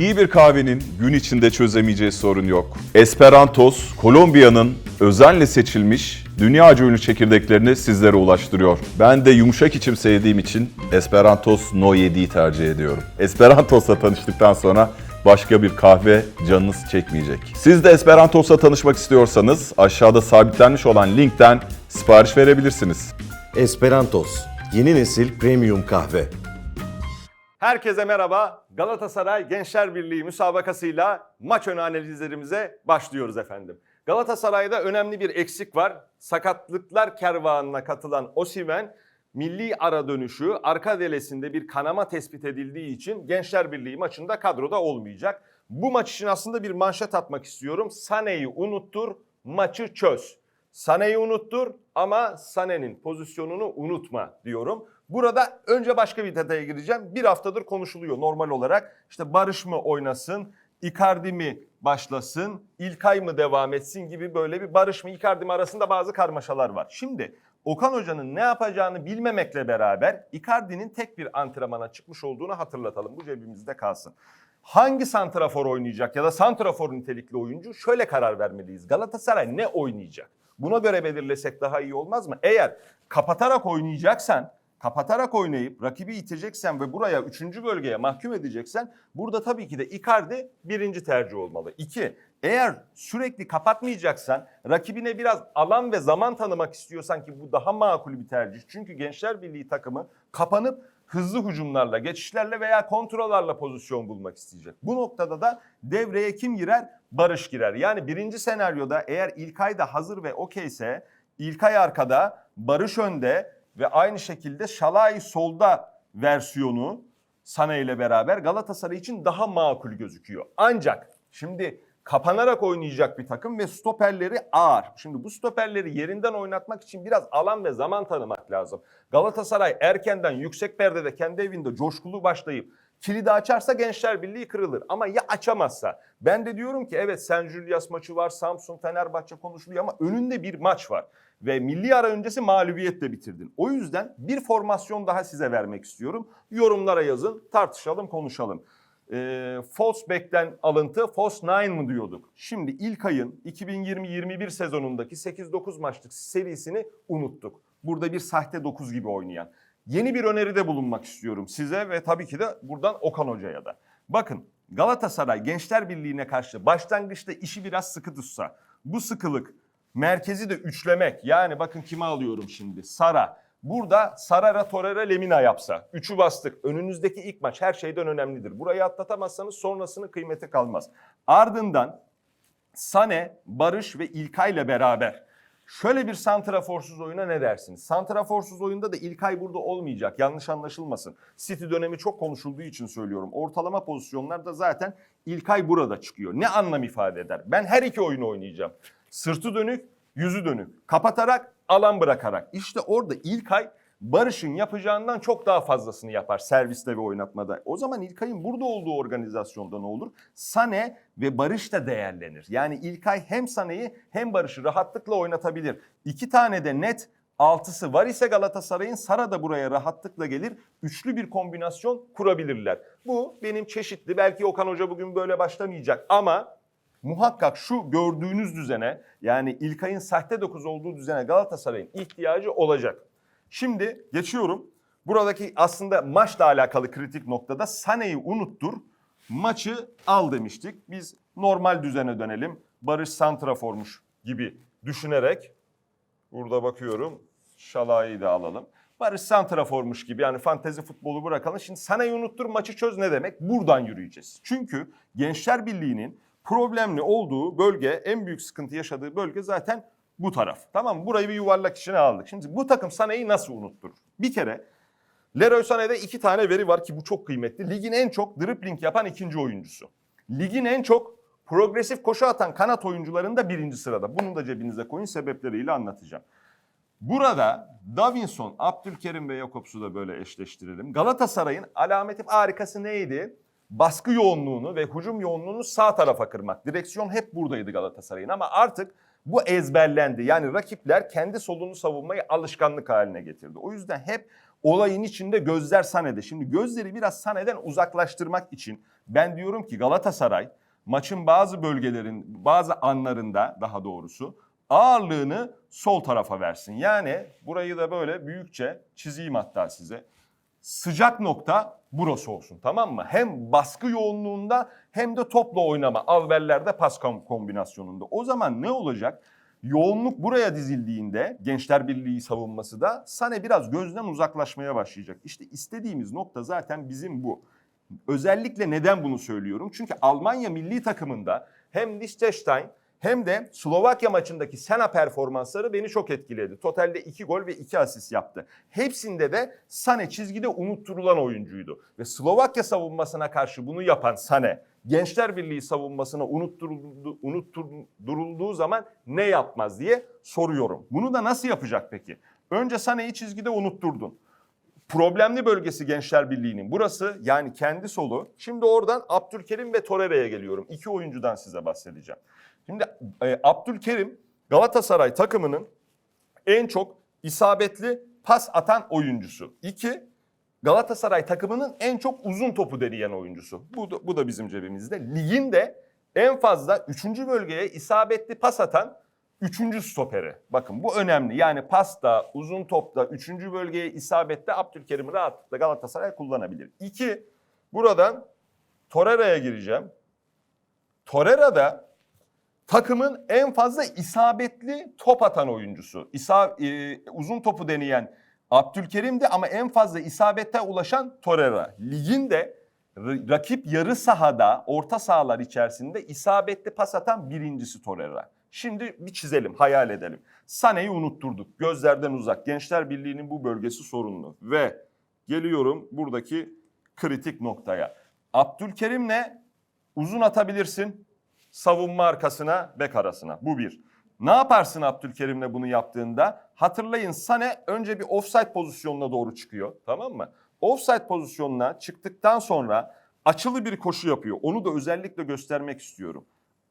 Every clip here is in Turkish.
İyi bir kahvenin gün içinde çözemeyeceği sorun yok. Esperantos, Kolombiya'nın özenle seçilmiş dünyaca ünlü çekirdeklerini sizlere ulaştırıyor. Ben de yumuşak içim sevdiğim için Esperantos No 7'yi tercih ediyorum. Esperantos'la tanıştıktan sonra başka bir kahve canınız çekmeyecek. Siz de Esperantos'la tanışmak istiyorsanız aşağıda sabitlenmiş olan linkten sipariş verebilirsiniz. Esperantos, yeni nesil premium kahve. Herkese merhaba. Galatasaray Gençler Birliği müsabakasıyla maç ön analizlerimize başlıyoruz efendim. Galatasaray'da önemli bir eksik var. Sakatlıklar kervanına katılan Osimen milli ara dönüşü arka delesinde bir kanama tespit edildiği için Gençler Birliği maçında kadroda olmayacak. Bu maç için aslında bir manşet atmak istiyorum. Sane'yi unuttur, maçı çöz. Sane'yi unuttur ama Sane'nin pozisyonunu unutma diyorum. Burada önce başka bir detaya gireceğim. Bir haftadır konuşuluyor normal olarak. İşte Barış mı oynasın, Icardi mi başlasın, İlkay mı devam etsin gibi böyle bir Barış mı Icardi mi arasında bazı karmaşalar var. Şimdi Okan Hoca'nın ne yapacağını bilmemekle beraber Icardi'nin tek bir antrenmana çıkmış olduğunu hatırlatalım. Bu cebimizde kalsın. Hangi santrafor oynayacak ya da santrafor nitelikli oyuncu şöyle karar vermeliyiz. Galatasaray ne oynayacak? Buna göre belirlesek daha iyi olmaz mı? Eğer kapatarak oynayacaksan, kapatarak oynayıp rakibi iteceksen ve buraya üçüncü bölgeye mahkum edeceksen burada tabii ki de Icardi birinci tercih olmalı. İki, eğer sürekli kapatmayacaksan, rakibine biraz alan ve zaman tanımak istiyorsan ki bu daha makul bir tercih. Çünkü Gençler Birliği takımı kapanıp hızlı hücumlarla, geçişlerle veya kontrollarla pozisyon bulmak isteyecek. Bu noktada da devreye kim girer? Barış girer. Yani birinci senaryoda eğer İlkay da hazır ve okeyse İlkay arkada, Barış önde ve aynı şekilde Şalay solda versiyonu Sane ile beraber Galatasaray için daha makul gözüküyor. Ancak şimdi kapanarak oynayacak bir takım ve stoperleri ağır. Şimdi bu stoperleri yerinden oynatmak için biraz alan ve zaman tanımak lazım. Galatasaray erkenden yüksek perdede kendi evinde coşkulu başlayıp kilidi açarsa Gençler Birliği kırılır. Ama ya açamazsa? Ben de diyorum ki evet Sen Julius maçı var, Samsun, Fenerbahçe konuşuluyor ama önünde bir maç var. Ve milli ara öncesi mağlubiyetle bitirdin. O yüzden bir formasyon daha size vermek istiyorum. Yorumlara yazın, tartışalım, konuşalım. False back'ten alıntı, false nine mı diyorduk? Şimdi ilk ayın 2020-21 sezonundaki 8-9 maçlık serisini unuttuk. Burada bir sahte 9 gibi oynayan. Yeni bir öneride bulunmak istiyorum size ve tabii ki de buradan Okan Hoca'ya da. Bakın Galatasaray Gençler Birliği'ne karşı başlangıçta işi biraz sıkı tutsa, bu sıkılık merkezi de üçlemek yani bakın kime alıyorum şimdi Sara. Burada Sarara, Torreira, Lemina yapsa. Üçü bastık. Önünüzdeki ilk maç her şeyden önemlidir. Burayı atlatamazsanız sonrasının kıymeti kalmaz. Ardından Sane, Barış ve İlkay ile beraber şöyle bir santraforsuz oyuna ne dersiniz? Santraforsuz oyunda da İlkay burada olmayacak. Yanlış anlaşılmasın. City dönemi çok konuşulduğu için söylüyorum. Ortalama pozisyonlarda zaten İlkay burada çıkıyor. Ne anlam ifade eder? Ben her iki oyunu oynayacağım. Sırtı dönük, yüzü dönük. Kapatarak, alan bırakarak. İşte orada İlkay Barış'ın yapacağından çok daha fazlasını yapar serviste ve oynatmada. O zaman İlkay'ın burada olduğu organizasyonda ne olur? Sane ve Barış da değerlenir. Yani İlkay hem Sane'yi hem Barış'ı rahatlıkla oynatabilir. İki tane de net altısı var ise Galatasaray'ın Sara da buraya rahatlıkla gelir. Üçlü bir kombinasyon kurabilirler. Bu benim çeşitli belki Okan Hoca bugün böyle başlamayacak ama muhakkak şu gördüğünüz düzene yani İlkay'ın sahte dokuz olduğu düzene Galatasaray'ın ihtiyacı olacak. Şimdi geçiyorum. Buradaki aslında maçla alakalı kritik noktada Sane'yi unuttur. Maçı al demiştik. Biz normal düzene dönelim. Barış Santrafor'muş gibi düşünerek burada bakıyorum. Şalay'ı da alalım. Barış Santrafor'muş gibi yani fantezi futbolu bırakalım. Şimdi Sane'yi unuttur maçı çöz ne demek? Buradan yürüyeceğiz. Çünkü Gençler Birliği'nin problemli olduğu bölge, en büyük sıkıntı yaşadığı bölge zaten bu taraf. Tamam mı? Burayı bir yuvarlak içine aldık. Şimdi bu takım Sané'yi nasıl unutturur? Bir kere Leroy Sané'de iki tane veri var ki bu çok kıymetli. Ligin en çok dribbling yapan ikinci oyuncusu. Ligin en çok progresif koşu atan kanat oyuncularında birinci sırada. Bunu da cebinize koyun sebepleriyle anlatacağım. Burada Davinson, Abdülkerim ve Jakobs'u da böyle eşleştirelim. Galatasaray'ın alameti harikası neydi? Baskı yoğunluğunu ve hücum yoğunluğunu sağ tarafa kırmak. Direksiyon hep buradaydı Galatasaray'ın ama artık bu ezberlendi. Yani rakipler kendi solunu savunmayı alışkanlık haline getirdi. O yüzden hep Olayın içinde gözler Sane'de. Şimdi gözleri biraz Sane'den uzaklaştırmak için ben diyorum ki Galatasaray maçın bazı bölgelerin, bazı anlarında daha doğrusu ağırlığını sol tarafa versin. Yani burayı da böyle büyükçe çizeyim hatta size. Sıcak nokta burası olsun tamam mı? Hem baskı yoğunluğunda hem de topla oynama. Avvellerde pas kom- kombinasyonunda. O zaman ne olacak? Yoğunluk buraya dizildiğinde Gençler Birliği savunması da Sane biraz gözden uzaklaşmaya başlayacak. İşte istediğimiz nokta zaten bizim bu. Özellikle neden bunu söylüyorum? Çünkü Almanya milli takımında hem Liechtenstein hem de Slovakya maçındaki Sena performansları beni çok etkiledi. Totalde 2 gol ve 2 asist yaptı. Hepsinde de Sane çizgide unutturulan oyuncuydu. Ve Slovakya savunmasına karşı bunu yapan Sane, Gençler Birliği savunmasına unutturuldu, unutturulduğu zaman ne yapmaz diye soruyorum. Bunu da nasıl yapacak peki? Önce Sane'yi çizgide unutturdun problemli bölgesi Gençler Birliği'nin burası yani kendi solu. Şimdi oradan Abdülkerim ve Torreira'ya geliyorum. İki oyuncudan size bahsedeceğim. Şimdi e, Abdülkerim Galatasaray takımının en çok isabetli pas atan oyuncusu. İki, Galatasaray takımının en çok uzun topu deneyen oyuncusu. Bu da, bu da bizim cebimizde. Ligin de en fazla 3. bölgeye isabetli pas atan 3. stoperi. Bakın bu önemli. Yani pasta, uzun topta 3. bölgeye isabette Abdülkerim rahatlıkla Galatasaray kullanabilir. İki, buradan Torreira'ya gireceğim. Torreira da takımın en fazla isabetli top atan oyuncusu. İsa, e, uzun topu deneyen Abdülkerim de ama en fazla isabette ulaşan Torreira. Ligin de rakip yarı sahada, orta sahalar içerisinde isabetli pas atan birincisi Torreira. Şimdi bir çizelim, hayal edelim. Sane'yi unutturduk. Gözlerden uzak. Gençler Birliği'nin bu bölgesi sorunlu. Ve geliyorum buradaki kritik noktaya. Abdülkerim'le uzun atabilirsin savunma arkasına, bek arasına. Bu bir. Ne yaparsın Abdülkerim'le bunu yaptığında? Hatırlayın Sane önce bir offside pozisyonuna doğru çıkıyor. Tamam mı? Offside pozisyonuna çıktıktan sonra açılı bir koşu yapıyor. Onu da özellikle göstermek istiyorum.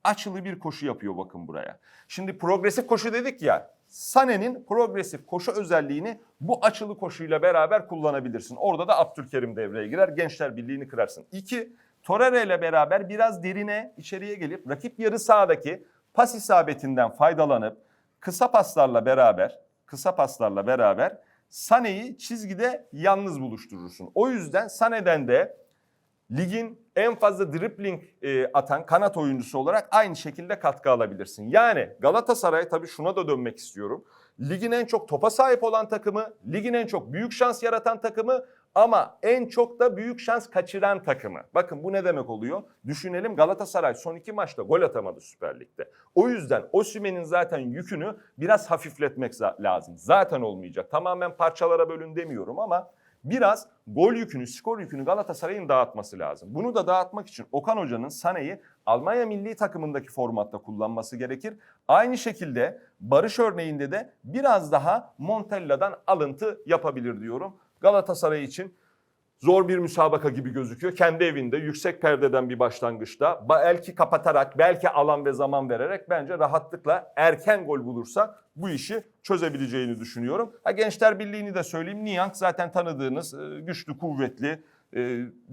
Açılı bir koşu yapıyor bakın buraya. Şimdi progresif koşu dedik ya. Sane'nin progresif koşu özelliğini bu açılı koşuyla beraber kullanabilirsin. Orada da Abdülkerim devreye girer. Gençler Birliği'ni kırarsın. İki, Torreira ile beraber biraz derine içeriye gelip rakip yarı sahadaki pas isabetinden faydalanıp kısa paslarla beraber kısa paslarla beraber Sane'yi çizgide yalnız buluşturursun. O yüzden Sane'den de ligin en fazla dribbling e, atan kanat oyuncusu olarak aynı şekilde katkı alabilirsin. Yani Galatasaray tabii şuna da dönmek istiyorum. Ligin en çok topa sahip olan takımı, ligin en çok büyük şans yaratan takımı ama en çok da büyük şans kaçıran takımı. Bakın bu ne demek oluyor? Düşünelim Galatasaray son iki maçta gol atamadı Süper Lig'de. O yüzden Osimhen'in zaten yükünü biraz hafifletmek lazım. Zaten olmayacak. Tamamen parçalara bölün demiyorum ama biraz gol yükünü, skor yükünü Galatasaray'ın dağıtması lazım. Bunu da dağıtmak için Okan Hoca'nın Sane'yi Almanya milli takımındaki formatta kullanması gerekir. Aynı şekilde Barış örneğinde de biraz daha Montella'dan alıntı yapabilir diyorum. Galatasaray için zor bir müsabaka gibi gözüküyor. Kendi evinde yüksek perdeden bir başlangıçta belki kapatarak, belki alan ve zaman vererek bence rahatlıkla erken gol bulursa bu işi çözebileceğini düşünüyorum. Ha, Gençler Birliği'ni de söyleyeyim. Niyank zaten tanıdığınız e, güçlü, kuvvetli, e,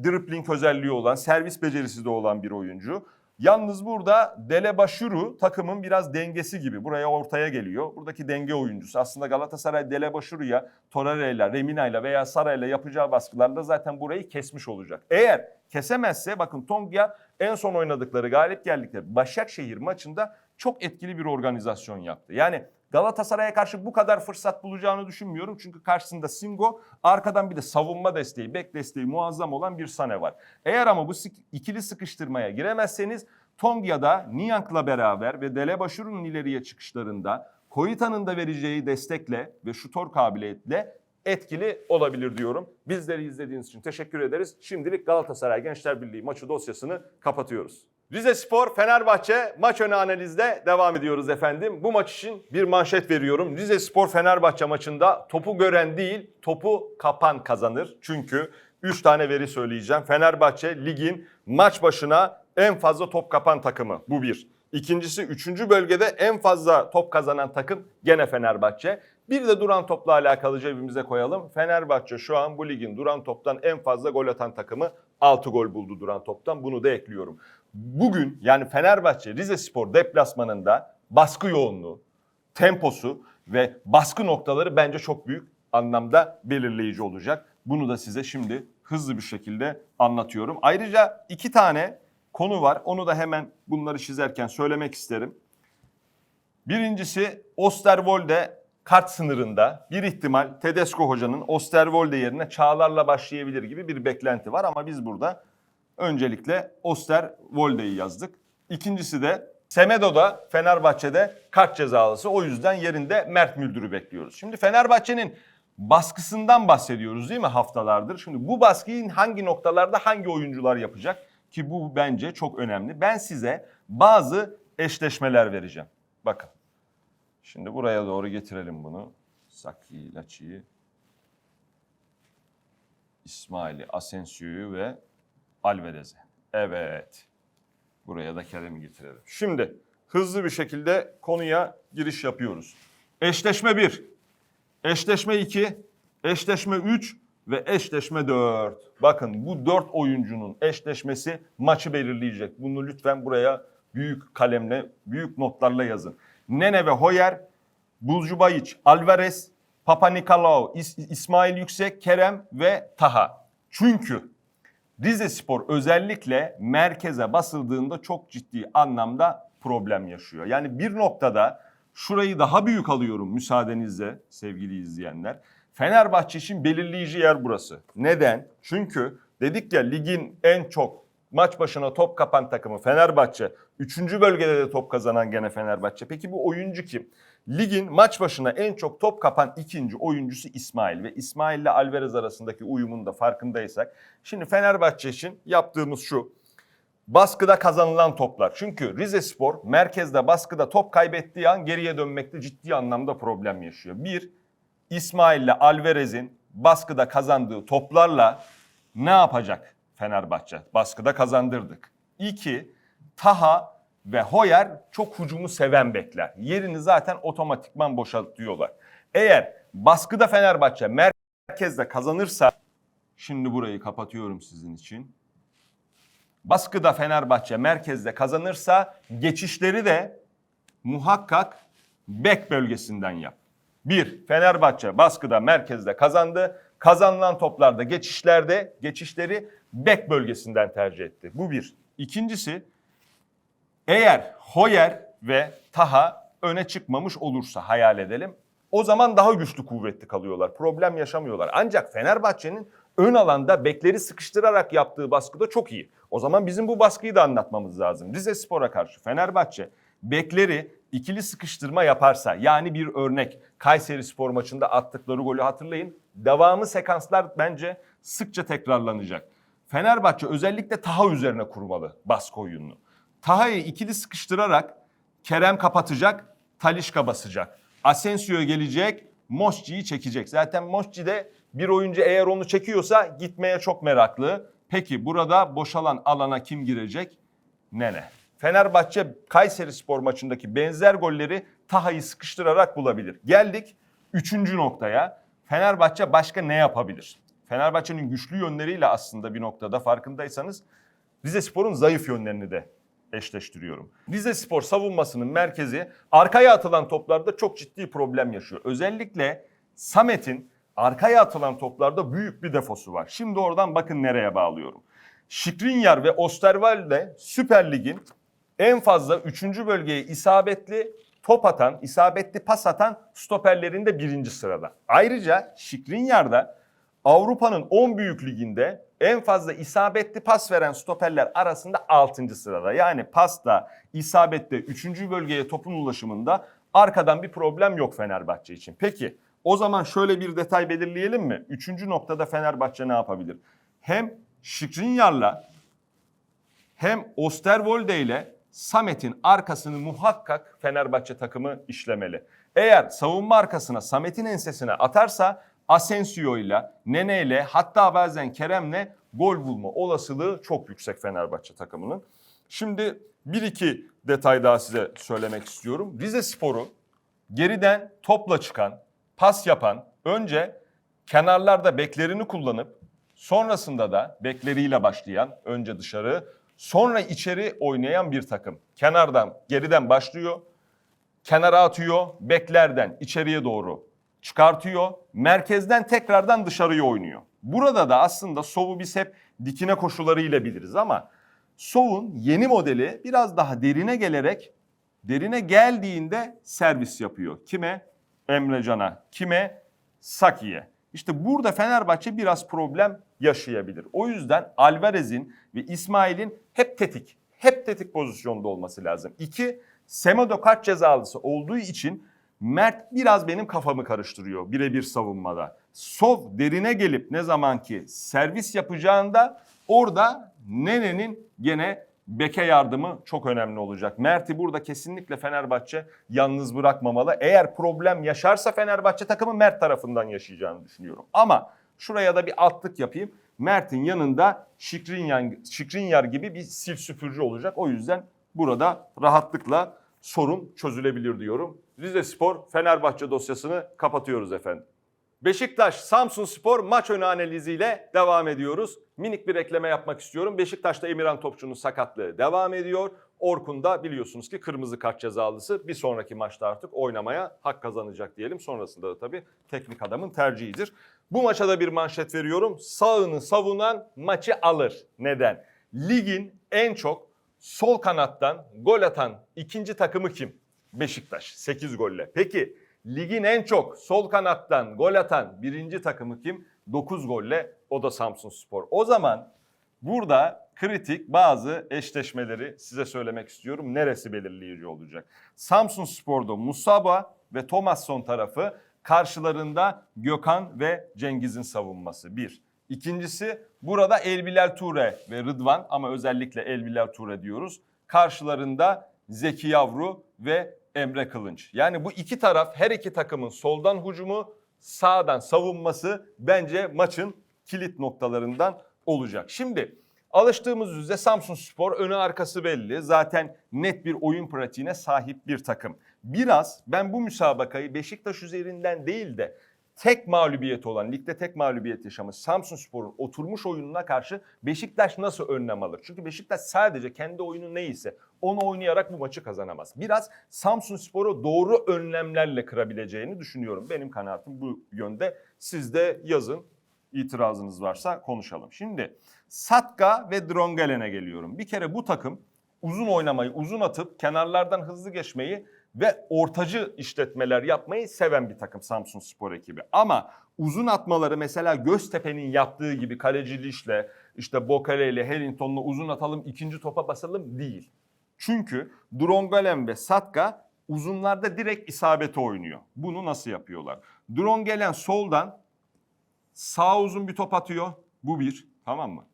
dribbling özelliği olan, servis becerisi de olan bir oyuncu. Yalnız burada Dele Başuru takımın biraz dengesi gibi. Buraya ortaya geliyor. Buradaki denge oyuncusu. Aslında Galatasaray Dele Başuru'ya Torreira'yla, Remina'yla veya Sara'yla yapacağı baskılarda zaten burayı kesmiş olacak. Eğer kesemezse bakın Tonga en son oynadıkları galip geldikleri Başakşehir maçında çok etkili bir organizasyon yaptı. Yani Galatasaray'a karşı bu kadar fırsat bulacağını düşünmüyorum. Çünkü karşısında Singo, arkadan bir de savunma desteği, bek desteği muazzam olan bir Sane var. Eğer ama bu ikili sıkıştırmaya giremezseniz Tongya'da Niyank'la beraber ve Dele Başuru'nun ileriye çıkışlarında Koyita'nın da vereceği destekle ve şutör kabiliyetle etkili olabilir diyorum. Bizleri izlediğiniz için teşekkür ederiz. Şimdilik Galatasaray Gençler Birliği maçı dosyasını kapatıyoruz. Rize Spor Fenerbahçe maç önü analizde devam ediyoruz efendim. Bu maç için bir manşet veriyorum. Rize Spor Fenerbahçe maçında topu gören değil, topu kapan kazanır. Çünkü 3 tane veri söyleyeceğim. Fenerbahçe ligin maç başına en fazla top kapan takımı. Bu bir. İkincisi üçüncü bölgede en fazla top kazanan takım gene Fenerbahçe. Bir de duran topla alakalı cebimize koyalım. Fenerbahçe şu an bu ligin duran toptan en fazla gol atan takımı 6 gol buldu duran toptan. Bunu da ekliyorum. Bugün yani Fenerbahçe Rize Spor deplasmanında baskı yoğunluğu, temposu ve baskı noktaları bence çok büyük anlamda belirleyici olacak. Bunu da size şimdi hızlı bir şekilde anlatıyorum. Ayrıca iki tane konu var. Onu da hemen bunları çizerken söylemek isterim. Birincisi Osterwolde kart sınırında bir ihtimal Tedesco hocanın Osterwolde yerine Çağlar'la başlayabilir gibi bir beklenti var ama biz burada öncelikle Osterwolde'yi yazdık. İkincisi de Semedo'da Fenerbahçe'de kart cezalısı. O yüzden yerinde Mert Müldür'ü bekliyoruz. Şimdi Fenerbahçe'nin baskısından bahsediyoruz değil mi haftalardır? Şimdi bu baskıyı hangi noktalarda hangi oyuncular yapacak? Ki bu bence çok önemli. Ben size bazı eşleşmeler vereceğim. Bakın. Şimdi buraya doğru getirelim bunu. Saki, Laçi'yi, İsmail'i, Asensio'yu ve Alvarez'i. Evet. Buraya da Kerem'i getirelim. Şimdi hızlı bir şekilde konuya giriş yapıyoruz. Eşleşme 1, eşleşme 2, eşleşme 3 ve eşleşme 4. Bakın bu 4 oyuncunun eşleşmesi maçı belirleyecek. Bunu lütfen buraya büyük kalemle, büyük notlarla yazın. Nene ve Hoyer, Bulcubayiç, Alvarez, Papa Nikolaou, İs- İsmail Yüksek, Kerem ve Taha. Çünkü Rize Spor özellikle merkeze basıldığında çok ciddi anlamda problem yaşıyor. Yani bir noktada şurayı daha büyük alıyorum müsaadenizle sevgili izleyenler. Fenerbahçe için belirleyici yer burası. Neden? Çünkü dedik ya ligin en çok maç başına top kapan takımı Fenerbahçe. Üçüncü bölgede de top kazanan gene Fenerbahçe. Peki bu oyuncu kim? Ligin maç başına en çok top kapan ikinci oyuncusu İsmail ve İsmail ile Alvarez arasındaki uyumun da farkındaysak. Şimdi Fenerbahçe için yaptığımız şu. Baskıda kazanılan toplar. Çünkü Rize Spor merkezde baskıda top kaybettiği an geriye dönmekte ciddi anlamda problem yaşıyor. Bir, İsmail ile Alvarez'in baskıda kazandığı toplarla ne yapacak Fenerbahçe? Baskıda kazandırdık. İki, Taha ve Hoyer çok hücumu seven bekler. Yerini zaten otomatikman boşaltıyorlar. Eğer baskıda Fenerbahçe merkezde kazanırsa, şimdi burayı kapatıyorum sizin için. Baskıda Fenerbahçe merkezde kazanırsa geçişleri de muhakkak bek bölgesinden yap. Bir, Fenerbahçe baskıda merkezde kazandı. Kazanılan toplarda geçişlerde geçişleri bek bölgesinden tercih etti. Bu bir. İkincisi eğer Hoyer ve Taha öne çıkmamış olursa hayal edelim. O zaman daha güçlü kuvvetli kalıyorlar. Problem yaşamıyorlar. Ancak Fenerbahçe'nin ön alanda bekleri sıkıştırarak yaptığı baskıda çok iyi. O zaman bizim bu baskıyı da anlatmamız lazım. Rize Spor'a karşı Fenerbahçe bekleri ikili sıkıştırma yaparsa yani bir örnek Kayseri Spor maçında attıkları golü hatırlayın. Devamı sekanslar bence sıkça tekrarlanacak. Fenerbahçe özellikle Taha üzerine kurmalı baskı oyununu. Taha'yı ikili sıkıştırarak Kerem kapatacak, Talişka basacak. Asensio gelecek, Mosci'yi çekecek. Zaten Mosci de bir oyuncu eğer onu çekiyorsa gitmeye çok meraklı. Peki burada boşalan alana kim girecek? Nene. Fenerbahçe Kayseri Spor maçındaki benzer golleri Taha'yı sıkıştırarak bulabilir. Geldik üçüncü noktaya. Fenerbahçe başka ne yapabilir? Fenerbahçe'nin güçlü yönleriyle aslında bir noktada farkındaysanız Rize Spor'un zayıf yönlerini de eşleştiriyorum. Rize Spor savunmasının merkezi arkaya atılan toplarda çok ciddi problem yaşıyor. Özellikle Samet'in arkaya atılan toplarda büyük bir defosu var. Şimdi oradan bakın nereye bağlıyorum. Şikrinyar ve Osterwalde Süper Lig'in en fazla 3. bölgeye isabetli top atan, isabetli pas atan stoperlerinde birinci sırada. Ayrıca Şikrinyar da Avrupa'nın 10 büyük liginde en fazla isabetli pas veren stoperler arasında 6. sırada. Yani pasta, isabette 3. bölgeye topun ulaşımında arkadan bir problem yok Fenerbahçe için. Peki o zaman şöyle bir detay belirleyelim mi? Üçüncü noktada Fenerbahçe ne yapabilir? Hem Şikrinyar'la hem Osterwolde ile Samet'in arkasını muhakkak Fenerbahçe takımı işlemeli. Eğer savunma arkasına Samet'in ensesine atarsa Asensio ile Nene ile hatta bazen Kerem'le gol bulma olasılığı çok yüksek Fenerbahçe takımının. Şimdi bir iki detay daha size söylemek istiyorum. Rize Spor'u geriden topla çıkan, pas yapan, önce kenarlarda beklerini kullanıp sonrasında da bekleriyle başlayan, önce dışarı, sonra içeri oynayan bir takım. Kenardan, geriden başlıyor, kenara atıyor, beklerden içeriye doğru çıkartıyor, merkezden tekrardan dışarıya oynuyor. Burada da aslında Sov'u biz hep dikine koşularıyla biliriz ama Sov'un yeni modeli biraz daha derine gelerek derine geldiğinde servis yapıyor. Kime? Emrecan'a. Kime? Saki'ye. İşte burada Fenerbahçe biraz problem yaşayabilir. O yüzden Alvarez'in ve İsmail'in hep tetik, hep tetik pozisyonda olması lazım. İki, Semedo kart cezalısı olduğu için Mert biraz benim kafamı karıştırıyor birebir savunmada. Sov derine gelip ne zaman ki servis yapacağında orada Nene'nin gene beke yardımı çok önemli olacak. Mert'i burada kesinlikle Fenerbahçe yalnız bırakmamalı. Eğer problem yaşarsa Fenerbahçe takımı Mert tarafından yaşayacağını düşünüyorum. Ama şuraya da bir altlık yapayım. Mert'in yanında Şikrinyar, Şikrinyar gibi bir sil süpürücü olacak. O yüzden burada rahatlıkla sorun çözülebilir diyorum. Rize Spor Fenerbahçe dosyasını kapatıyoruz efendim. Beşiktaş Samsun Spor maç önü analiziyle devam ediyoruz. Minik bir ekleme yapmak istiyorum. Beşiktaş'ta Emirhan Topçu'nun sakatlığı devam ediyor. Orkun da biliyorsunuz ki kırmızı kart cezalısı bir sonraki maçta artık oynamaya hak kazanacak diyelim. Sonrasında da tabii teknik adamın tercihidir. Bu maça da bir manşet veriyorum. Sağını savunan maçı alır. Neden? Ligin en çok sol kanattan gol atan ikinci takımı kim? Beşiktaş 8 golle. Peki ligin en çok sol kanattan gol atan birinci takımı kim? 9 golle o da Samsun Spor. O zaman burada kritik bazı eşleşmeleri size söylemek istiyorum. Neresi belirleyici olacak? Samsun Spor'da Musaba ve Thomasson tarafı karşılarında Gökhan ve Cengiz'in savunması. Bir. İkincisi burada Elbilal Ture ve Rıdvan ama özellikle Elbilal Ture diyoruz. Karşılarında Zeki Yavru ve Emre Kılınç. Yani bu iki taraf her iki takımın soldan hücumu, sağdan savunması bence maçın kilit noktalarından olacak. Şimdi alıştığımız üzere Samsun Spor önü arkası belli. Zaten net bir oyun pratiğine sahip bir takım. Biraz ben bu müsabakayı Beşiktaş üzerinden değil de tek mağlubiyet olan, ligde tek mağlubiyet yaşamış Samsun Spor'un oturmuş oyununa karşı Beşiktaş nasıl önlem alır? Çünkü Beşiktaş sadece kendi oyunu neyse onu oynayarak bu maçı kazanamaz. Biraz Samsun Spor'u doğru önlemlerle kırabileceğini düşünüyorum. Benim kanaatim bu yönde. Siz de yazın itirazınız varsa konuşalım. Şimdi Satka ve Drongelen'e geliyorum. Bir kere bu takım uzun oynamayı, uzun atıp kenarlardan hızlı geçmeyi ve ortacı işletmeler yapmayı seven bir takım Samsun Spor ekibi. Ama uzun atmaları mesela Göztepe'nin yaptığı gibi kaleci Liş'le, işte Bokale ile Hellington'la uzun atalım ikinci topa basalım değil. Çünkü Drongelen ve Satka uzunlarda direkt isabete oynuyor. Bunu nasıl yapıyorlar? Drongelen soldan sağ uzun bir top atıyor. Bu bir. Tamam mı?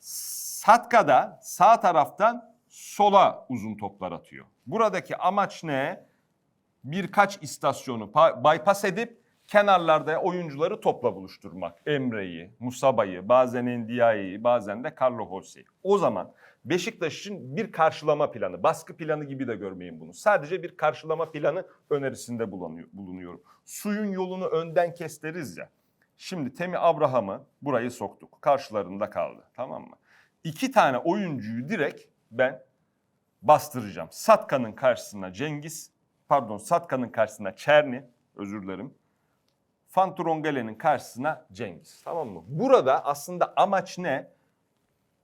Satka'da sağ taraftan sola uzun toplar atıyor. Buradaki amaç ne? Birkaç istasyonu pa- bypass edip kenarlarda oyuncuları topla buluşturmak. Emre'yi, Musaba'yı, bazen Ndiaye'yi, bazen de Carlo Hosse'yi. O zaman Beşiktaş için bir karşılama planı, baskı planı gibi de görmeyin bunu. Sadece bir karşılama planı önerisinde bulunuyor- bulunuyorum. Suyun yolunu önden kesteriz ya. Şimdi Temi Abraham'ı burayı soktuk. Karşılarında kaldı. Tamam mı? İki tane oyuncuyu direkt ben bastıracağım. Satka'nın karşısına Cengiz, pardon Satka'nın karşısına Çerni, özür dilerim. Fanturongale'nin karşısına Cengiz. Tamam mı? Burada aslında amaç ne?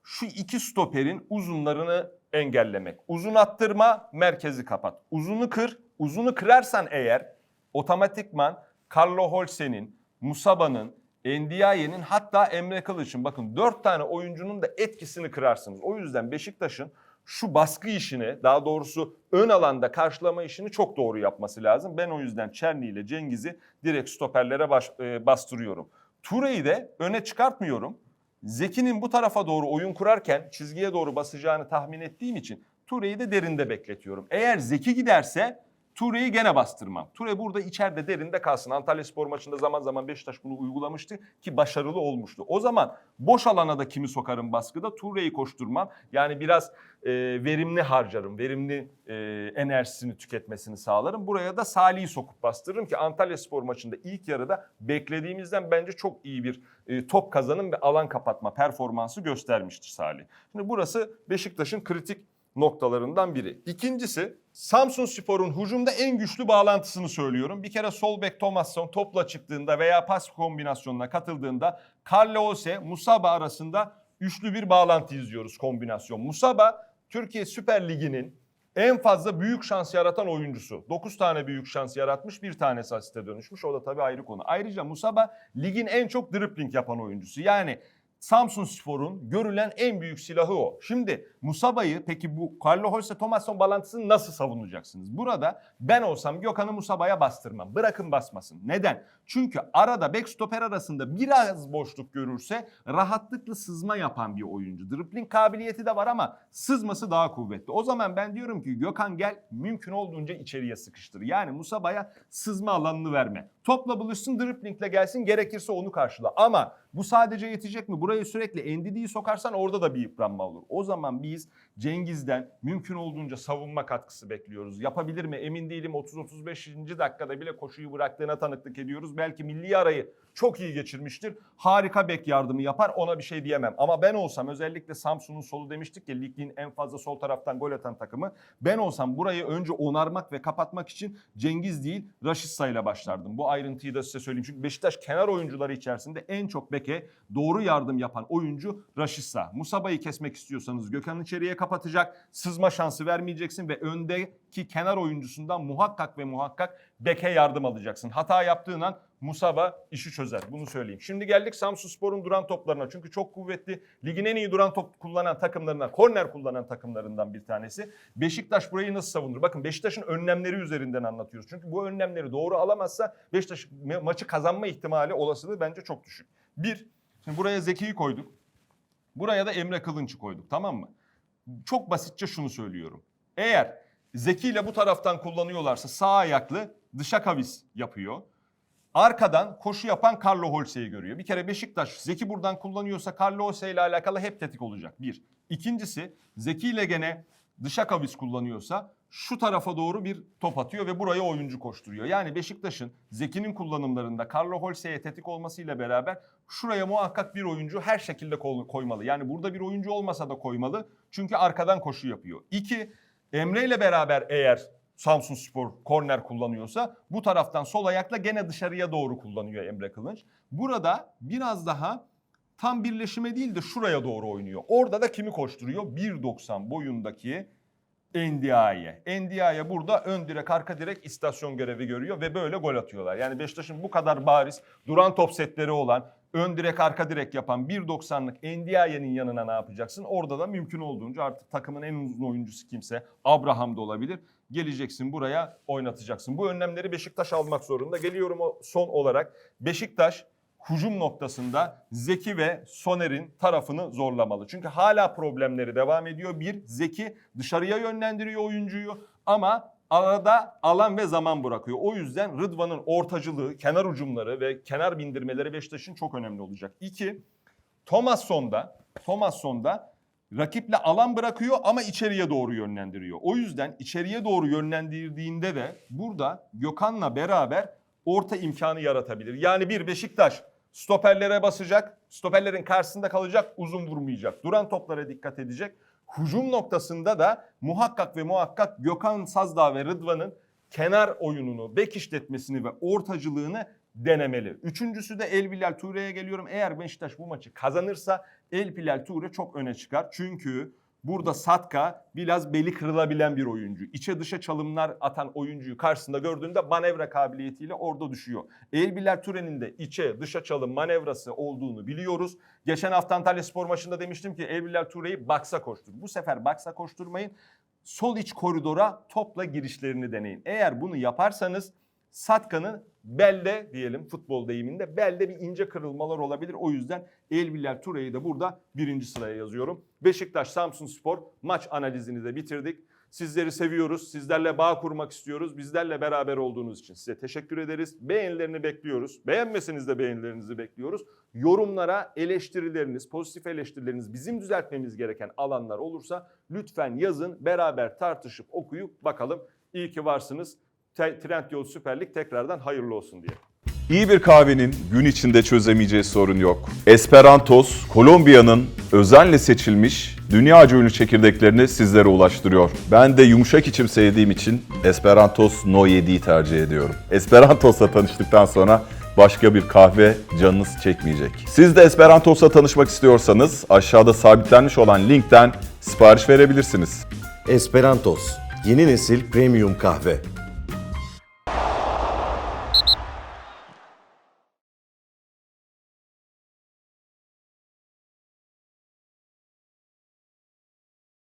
Şu iki stoperin uzunlarını engellemek. Uzun attırma, merkezi kapat. Uzunu kır. Uzunu kırarsan eğer otomatikman Carlo Holse'nin, Musaba'nın, Endiaye'nin hatta Emre Kılıç'ın bakın dört tane oyuncunun da etkisini kırarsınız. O yüzden Beşiktaş'ın şu baskı işini daha doğrusu ön alanda karşılama işini çok doğru yapması lazım. Ben o yüzden Çerni ile Cengiz'i direkt stoperlere baş- e, bastırıyorum. Ture'yi de öne çıkartmıyorum. Zeki'nin bu tarafa doğru oyun kurarken çizgiye doğru basacağını tahmin ettiğim için Ture'yi de derinde bekletiyorum. Eğer Zeki giderse Ture'yi gene bastırmam. Ture burada içeride derinde kalsın. Antalya Spor maçında zaman zaman Beşiktaş bunu uygulamıştı ki başarılı olmuştu. O zaman boş alana da kimi sokarım baskıda? Ture'yi koşturmam. Yani biraz e, verimli harcarım. Verimli e, enerjisini tüketmesini sağlarım. Buraya da Salih'i sokup bastırırım ki Antalya Spor maçında ilk yarıda beklediğimizden bence çok iyi bir e, top kazanım ve alan kapatma performansı göstermiştir Salih. Şimdi burası Beşiktaş'ın kritik noktalarından biri. İkincisi Samsun Spor'un hücumda en güçlü bağlantısını söylüyorum. Bir kere sol bek Thomasson topla çıktığında veya pas kombinasyonuna katıldığında Carlo Ose, Musaba arasında üçlü bir bağlantı izliyoruz kombinasyon. Musaba Türkiye Süper Ligi'nin en fazla büyük şans yaratan oyuncusu. 9 tane büyük şans yaratmış, bir tanesi asiste dönüşmüş. O da tabii ayrı konu. Ayrıca Musaba ligin en çok dribbling yapan oyuncusu. Yani Samsun Spor'un görülen en büyük silahı o. Şimdi Musaba'yı peki bu Carlo Holse Thomasson bağlantısını nasıl savunacaksınız? Burada ben olsam Gökhan'ı Musaba'ya bastırmam. Bırakın basmasın. Neden? Çünkü arada bek stoper arasında biraz boşluk görürse rahatlıkla sızma yapan bir oyuncu. Dribbling kabiliyeti de var ama sızması daha kuvvetli. O zaman ben diyorum ki Gökhan gel mümkün olduğunca içeriye sıkıştır. Yani Musaba'ya sızma alanını verme. Topla buluşsun driblingle gelsin gerekirse onu karşıla. Ama bu sadece yetecek mi? Buraya sürekli Endidi'yi sokarsan orada da bir yıpranma olur. O zaman biz Cengiz'den mümkün olduğunca savunma katkısı bekliyoruz. Yapabilir mi? Emin değilim. 30-35. dakikada bile koşuyu bıraktığına tanıklık ediyoruz. Belki milli arayı çok iyi geçirmiştir. Harika bek yardımı yapar. Ona bir şey diyemem. Ama ben olsam özellikle Samsun'un solu demiştik ya ligin en fazla sol taraftan gol atan takımı. Ben olsam burayı önce onarmak ve kapatmak için Cengiz değil Raşitsa ile başlardım. Bu ayrıntıyı da size söyleyeyim. Çünkü Beşiktaş kenar oyuncuları içerisinde en çok beke doğru yardım yapan oyuncu Raşitsa. Musaba'yı kesmek istiyorsanız Gökhan içeriye kapatacak. Sızma şansı vermeyeceksin ve öndeki kenar oyuncusundan muhakkak ve muhakkak beke yardım alacaksın. Hata yaptığın an Musaba işi çözer. Bunu söyleyeyim. Şimdi geldik Samsun Spor'un duran toplarına. Çünkü çok kuvvetli. Ligin en iyi duran top kullanan takımlarından, korner kullanan takımlarından bir tanesi. Beşiktaş burayı nasıl savunur? Bakın Beşiktaş'ın önlemleri üzerinden anlatıyoruz. Çünkü bu önlemleri doğru alamazsa Beşiktaş ma- maçı kazanma ihtimali olasılığı bence çok düşük. Bir, şimdi buraya Zeki'yi koyduk. Buraya da Emre Kılınç'ı koyduk tamam mı? Çok basitçe şunu söylüyorum. Eğer Zeki ile bu taraftan kullanıyorlarsa sağ ayaklı dışa kavis yapıyor. Arkadan koşu yapan Carlo Holse'yi görüyor. Bir kere Beşiktaş Zeki buradan kullanıyorsa Carlo Holse ile alakalı hep tetik olacak. Bir. İkincisi Zeki ile gene dışa kavis kullanıyorsa şu tarafa doğru bir top atıyor ve buraya oyuncu koşturuyor. Yani Beşiktaş'ın Zeki'nin kullanımlarında Carlo Holse'ye tetik olmasıyla beraber şuraya muhakkak bir oyuncu her şekilde koymalı. Yani burada bir oyuncu olmasa da koymalı. Çünkü arkadan koşu yapıyor. İki, Emre ile beraber eğer Samsun Spor korner kullanıyorsa bu taraftan sol ayakla gene dışarıya doğru kullanıyor Emre Kılınç. Burada biraz daha tam birleşime değil de şuraya doğru oynuyor. Orada da kimi koşturuyor? 1.90 boyundaki Endia'ya. Endia'ya burada ön direk arka direk istasyon görevi görüyor ve böyle gol atıyorlar. Yani Beşiktaş'ın bu kadar bariz duran top setleri olan ön direk arka direk yapan 1.90'lık Endia'nın yanına ne yapacaksın? Orada da mümkün olduğunca artık takımın en uzun oyuncusu kimse Abraham da olabilir. Geleceksin buraya oynatacaksın. Bu önlemleri Beşiktaş almak zorunda. Geliyorum son olarak. Beşiktaş hücum noktasında Zeki ve Soner'in tarafını zorlamalı. Çünkü hala problemleri devam ediyor. Bir, Zeki dışarıya yönlendiriyor oyuncuyu ama arada alan ve zaman bırakıyor. O yüzden Rıdvan'ın ortacılığı, kenar ucumları ve kenar bindirmeleri Beşiktaş'ın çok önemli olacak. İki, Thomasson'da, Thomasson'da rakiple alan bırakıyor ama içeriye doğru yönlendiriyor. O yüzden içeriye doğru yönlendirdiğinde de burada Gökhan'la beraber orta imkanı yaratabilir. Yani bir Beşiktaş stoperlere basacak, stoperlerin karşısında kalacak, uzun vurmayacak. Duran toplara dikkat edecek. Hücum noktasında da muhakkak ve muhakkak Gökhan Sazdağ ve Rıdvan'ın kenar oyununu, bek işletmesini ve ortacılığını denemeli. Üçüncüsü de El Bilal Ture'ye geliyorum. Eğer Beşiktaş bu maçı kazanırsa El Bilal Ture çok öne çıkar. Çünkü burada Satka biraz beli kırılabilen bir oyuncu. İçe dışa çalımlar atan oyuncuyu karşısında gördüğünde manevra kabiliyetiyle orada düşüyor. El Bilal Ture'nin de içe dışa çalım manevrası olduğunu biliyoruz. Geçen hafta Antalya Spor maçında demiştim ki El Bilal Ture'yi baksa koştur. Bu sefer baksa koşturmayın. Sol iç koridora topla girişlerini deneyin. Eğer bunu yaparsanız Satka'nın belde diyelim futbol deyiminde belde bir ince kırılmalar olabilir. O yüzden El Bilal Ture'yi de burada birinci sıraya yazıyorum. Beşiktaş Samsun Spor maç analizini de bitirdik. Sizleri seviyoruz. Sizlerle bağ kurmak istiyoruz. Bizlerle beraber olduğunuz için size teşekkür ederiz. Beğenilerini bekliyoruz. Beğenmeseniz de beğenilerinizi bekliyoruz. Yorumlara eleştirileriniz, pozitif eleştirileriniz, bizim düzeltmemiz gereken alanlar olursa lütfen yazın. Beraber tartışıp okuyup bakalım. İyi ki varsınız. Trendyol Süper Lig tekrardan hayırlı olsun diye. İyi bir kahvenin gün içinde çözemeyeceği sorun yok. Esperantos, Kolombiya'nın özenle seçilmiş dünyaca ünlü çekirdeklerini sizlere ulaştırıyor. Ben de yumuşak içim sevdiğim için Esperantos No 7'yi tercih ediyorum. Esperantos'la tanıştıktan sonra başka bir kahve canınız çekmeyecek. Siz de Esperantos'la tanışmak istiyorsanız aşağıda sabitlenmiş olan linkten sipariş verebilirsiniz. Esperantos, yeni nesil premium kahve.